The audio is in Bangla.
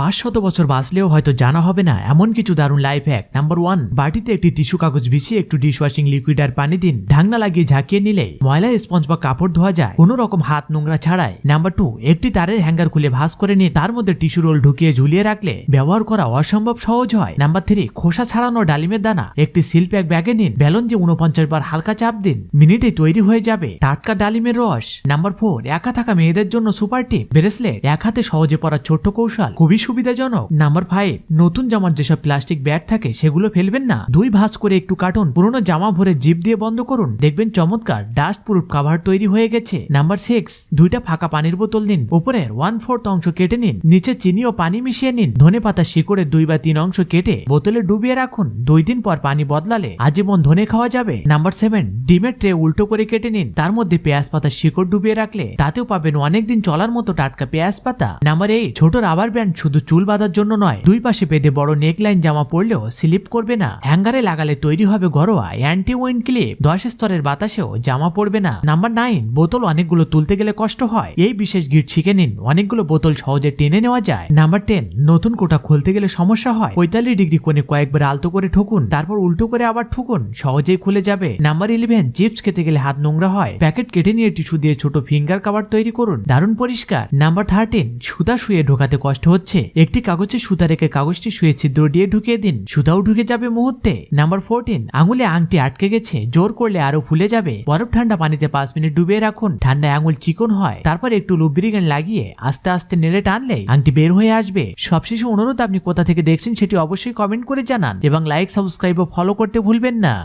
পাঁচ শত বছর বাঁচলেও হয়তো জানা হবে না, এমন কিছু দারুণ লাইফ হ্যাক নাম্বার ওয়ান বাটিতে একটি টিস্যু কাগজ বিছিয়ে একটু ডিশওয়াশিং লিকুইড আর পানি দিন। ঢাকনা লাগিয়ে ঝাঁকিয়ে নিলে ময়লা স্পঞ্জ বা কাপড় ধোয়া যায়, কোনো রকম হাত নোংরা ছাড়াই। নাম্বার টু একটি তারের হ্যাঙ্গার খুলে ভাঁজ করে নিয়ে তার মধ্যে টিস্যু রোল ঢুকিয়ে ঝুলিয়ে রাখলে ব্যবহার করা অসম্ভব সহজ হয়। নাম্বার থ্রি খোসা ছাড়ানো ডালিমের দানা। একটি সিল প্যাক ব্যাগে নিন। ব্যালন যে উনপঞ্চাশ বার হালকা চাপ দিন। মিনিটে তৈরি হয়ে যাবে টাটকা ডালিমের রস। নাম্বার ফোর একা থাকা মেয়েদের জন্য সুপার টিপ ব্রেসলেট এক হাতে সহজে পড়া ছোট্ট কৌশল। খুবই সুবিধাজনক। নাম্বার ফাইভ নতুন জামার যেসব প্লাস্টিক ব্যাগ থাকে, সেগুলো ফেলবেন না। দুই ভাঁজ করে একটু কাটুন, পুরোনো জামা ভরে জিপ দিয়ে বন্ধ করুন। দেখবেন চমৎকার ডাস্ট প্রুফ কাভার তৈরি হয়ে গেছে। নাম্বার সিক্স দুইটা ফাঁকা পানির বোতল নিন। উপরের ওয়ান ফোর্থ অংশ কেটে নিন। নিচে চিনি ও পানি মিশিয়ে নিন। ধনে পাতা শিকড়ের দুই বা তিন অংশ কেটে বোতলে ডুবিয়ে রাখুন। দুই দিন পর পানি বদলালে আজীবন ধনে খাওয়া যাবে। নাম্বার সেভেন ডিমের ট্রে উল্টো করে কেটে নিন। তার মধ্যে পেঁয়াজ পাতা শিকড় ডুবিয়ে রাখলে তাতেও পাবেন অনেকদিন চলার মতো টাটকা পেঁয়াজ পাতা। নাম্বার এইট ছোট রাবার ব্যান্ড শুধু চুল বাঁধার জন্য নয়, দুই পাশে বেঁধে বড় নেকলাইন জামা পরলেও স্লিপ করবে না। হ্যাঙ্গারে লাগালে তৈরি হবে ঘরোয়া অ্যান্টি উইন্ড ক্লিপ দশ স্তরের বাতাসেও জামা পড়বে না। নাম্বার নাইন বোতল অনেকগুলো তুলতে গেলে কষ্ট হয়। এই বিশেষ গিট শিখে নিন, অনেকগুলো বোতল সহজে টেনে নেওয়া যায়। নাম্বার টেন নতুন কোটা খুলতে গেলে সমস্যা হয়। পঁয়তাল্লিশ ডিগ্রি কোণে কয়েকবার আলতো করে ঠুকুন, তারপর উল্টো করে আবার ঠুকুন, সহজেই খুলে যাবে। নাম্বার ইলেভেন চিপস খেতে গেলে হাত নোংরা হয়। প্যাকেট কেটে নিয়ে টিস্যু দিয়ে ছোট ফিঙ্গার কাভার তৈরি করুন। দারুণ পরিষ্কার। নাম্বার থার্টিন সুতা শুয়ে ঢোকাতে কষ্ট হচ্ছে। একটি কাগজে সুতা রেখে কাগজটি শুয়ে ছিদ্র দিয়ে ঢুকিয়ে দিন। সুতাও ঢুকে যাবে মুহূর্তে। নাম্বার ফোরটিন আঙুলে আংটি আটকে গেছে। জোর করলে আরও ফুলে যাবে। বরফ ঠান্ডা পানিতে পাঁচ মিনিট ডুবিয়ে রাখুন। ঠান্ডায় আঙুল চিকন হয়। তারপর একটু লুব্রিকেন্ট লাগিয়ে আস্তে আস্তে নেড়ে টানলে আংটি বের হয়ে আসবে। সবশেষে অনুরোধ, আপনি কোথা থেকে দেখছেন সেটি অবশ্যই কমেন্ট করে জানান এবং লাইক সাবস্ক্রাইব ও ফলো করতে ভুলবেন না।